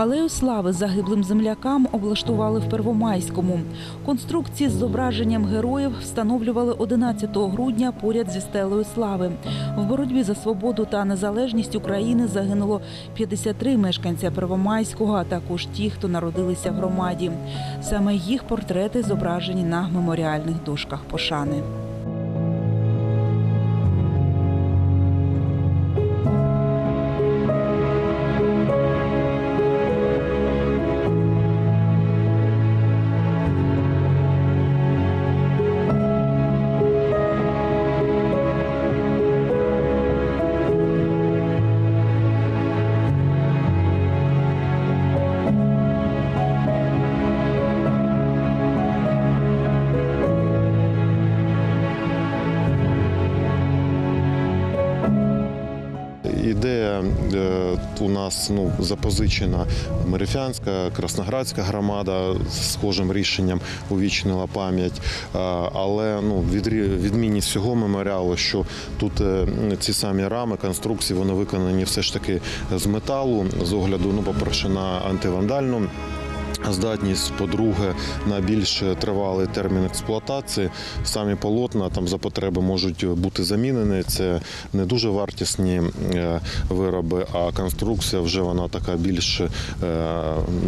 Алею слави загиблим землякам облаштували в Первомайському. Конструкції з зображенням героїв встановлювали 11 грудня поряд зі стелею слави. В боротьбі за свободу та незалежність України загинуло 53 мешканця Первомайського, а також ті, хто народилися в громаді. Саме їх портрети зображені на меморіальних дошках пошани. Е, у нас ну, запозичена Мерефянська, Красноградська громада з схожим рішенням увічнила пам'ять. Е, Але ну, відмінність цього меморіалу, що тут е, ці самі рами, конструкції, вони виконані все ж таки з металу, з огляду, ну, по-перше, на антивандальну Здатність, по-друге, на більш тривалий термін експлуатації. Самі полотна там за потреби можуть бути замінені. Це не дуже вартісні е, вироби, а конструкція вже вона така більш е,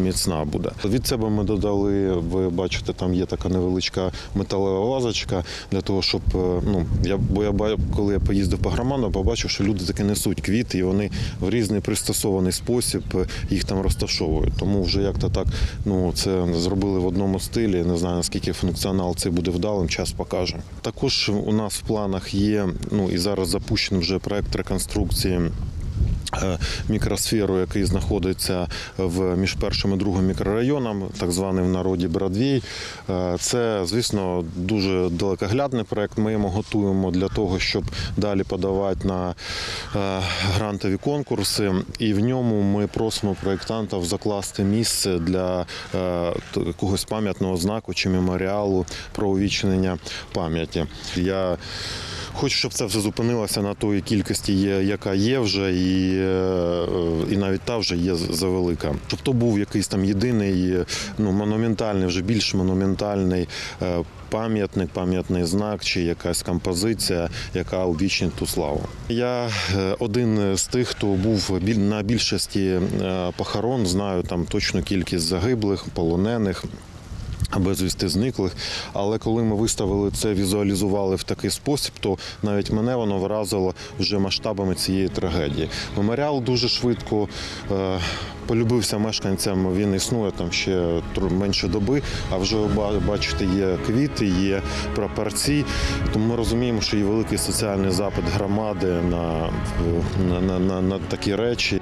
міцна буде. Від себе ми додали. Ви бачите, там є така невеличка металева вазочка для того, щоб е, ну я бо я коли я поїздив по громадам, побачив, що люди таки несуть квіти, і вони в різний пристосований спосіб їх там розташовують. Тому вже як то так, ну це зробили в одному стилі. Не знаю наскільки функціонал цей буде вдалим, час покаже. Також у нас в планах є ну і зараз запущений вже проект реконструкції. Е, Мікросферу, який знаходиться в між першим і другим мікрорайоном, так званий в народі Бродвій. Е, Це, звісно, дуже далекоглядний проект. Ми його готуємо для того, щоб далі подавати на е, грантові конкурси. І в ньому ми просимо проєктантів закласти місце для якогось пам'ятного знаку чи меморіалу про увічнення пам'яті. Я Хочу, щоб це все зупинилося на тої кількості, яка є вже, і, е, і навіть та вже є завелика. Щоб то був якийсь там єдиний, ну монументальний, вже більш монументальний е, пам'ятник, пам'ятний знак чи якась композиція, яка увічнить ту славу. Я е, один з тих, хто був на більшості похорон, знаю там точну кількість загиблих, полонених безвісти зниклих. Але коли ми виставили це, візуалізували в такий спосіб, то навіть мене воно вразило вже масштабами цієї трагедії. Меморіал дуже швидко е, полюбився мешканцям. Він існує там ще менше доби. А вже бачите, є квіти, є прапорці. Тому ми розуміємо, що є великий соціальний запит громади на, на, на, на, на такі речі.